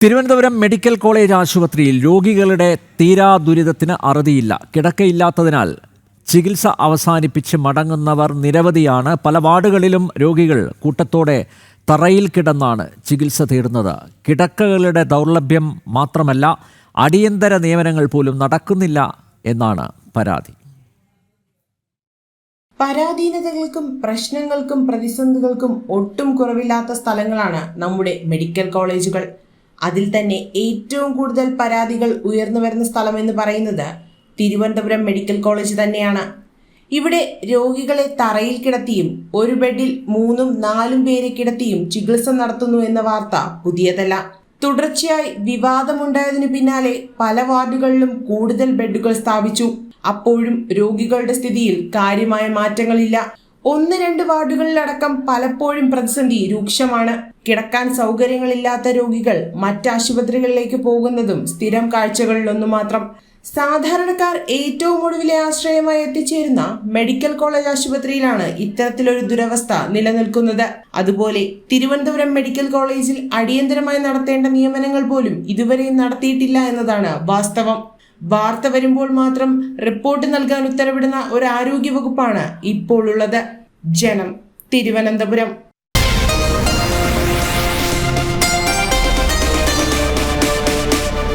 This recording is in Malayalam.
തിരുവനന്തപുരം മെഡിക്കൽ കോളേജ് ആശുപത്രിയിൽ രോഗികളുടെ തീരാ ദുരിതത്തിന് അറുതിയില്ല. കിടക്കയില്ലാത്തതിനാൽ ചികിത്സ അവസാനിപ്പിച്ച് മടങ്ങുന്നവർ നിരവധിയാണ്. പല വാർഡുകളിലും രോഗികൾ കൂട്ടത്തോടെ തറയിൽ കിടന്നാണ് ചികിത്സ തേടുന്നത്. കിടക്കകളുടെ ദൗർലഭ്യം മാത്രമല്ല അടിയന്തര നിയമനങ്ങൾ പോലും നടക്കുന്നില്ല എന്നാണ് പരാതി. പരാധീനതകൾക്കും പ്രശ്നങ്ങൾക്കും പ്രതിസന്ധികൾക്കും ഒട്ടും കുറവില്ലാത്ത സ്ഥലങ്ങളാണ് നമ്മുടെ മെഡിക്കൽ കോളേജുകൾ. അതിൽ തന്നെ ഏറ്റവും കൂടുതൽ പരാതികൾ ഉയർന്നു വരുന്ന സ്ഥലം എന്ന് പറയുന്നത് തിരുവനന്തപുരം മെഡിക്കൽ കോളേജ് തന്നെയാണ്. ഇവിടെ രോഗികളെ തറയിൽ കിടത്തിയും ഒരു ബെഡിൽ മൂന്നും നാലും പേരെ കിടത്തിയും ചികിത്സ നടത്തുന്നു എന്ന വാർത്ത പുതിയതല്ല. തുടർച്ചയായി വിവാദമുണ്ടായതിനു പിന്നാലെ പല വാർഡുകളിലും കൂടുതൽ ബെഡുകൾ സ്ഥാപിച്ചു. അപ്പോഴും രോഗികളുടെ സ്ഥിതിയിൽ കാര്യമായ മാറ്റങ്ങളില്ല. ഒന്ന് രണ്ട് വാർഡുകളിലടക്കം പലപ്പോഴും പ്രതിസന്ധി രൂക്ഷമാണ്. കിടക്കാൻ സൗകര്യങ്ങളില്ലാത്ത രോഗികൾ മറ്റാശുപത്രികളിലേക്ക് പോകുന്നതും സ്ഥിരം കാഴ്ചകളിലൊന്നു മാത്രം. സാധാരണക്കാർ ഏറ്റവും ഒടുവിലെ ആശ്രയമായി എത്തിച്ചേരുന്ന മെഡിക്കൽ കോളേജ് ആശുപത്രിയിലാണ് ഇത്തരത്തിലൊരു ദുരവസ്ഥ നിലനിൽക്കുന്നത്. അതുപോലെ തിരുവനന്തപുരം മെഡിക്കൽ കോളേജിൽ അടിയന്തരമായി നടത്തേണ്ട നിയമനങ്ങൾ പോലും ഇതുവരെയും നടത്തിയിട്ടില്ല എന്നതാണ് വാസ്തവം. വാർത്ത വരുമ്പോൾ മാത്രം റിപ്പോർട്ട് നൽകാൻ ഉത്തരവിടുന്ന ഒരു ആരോഗ്യ വകുപ്പാണ് ഇപ്പോഴുള്ളത്. ജനം തിരുവനന്തപുരം.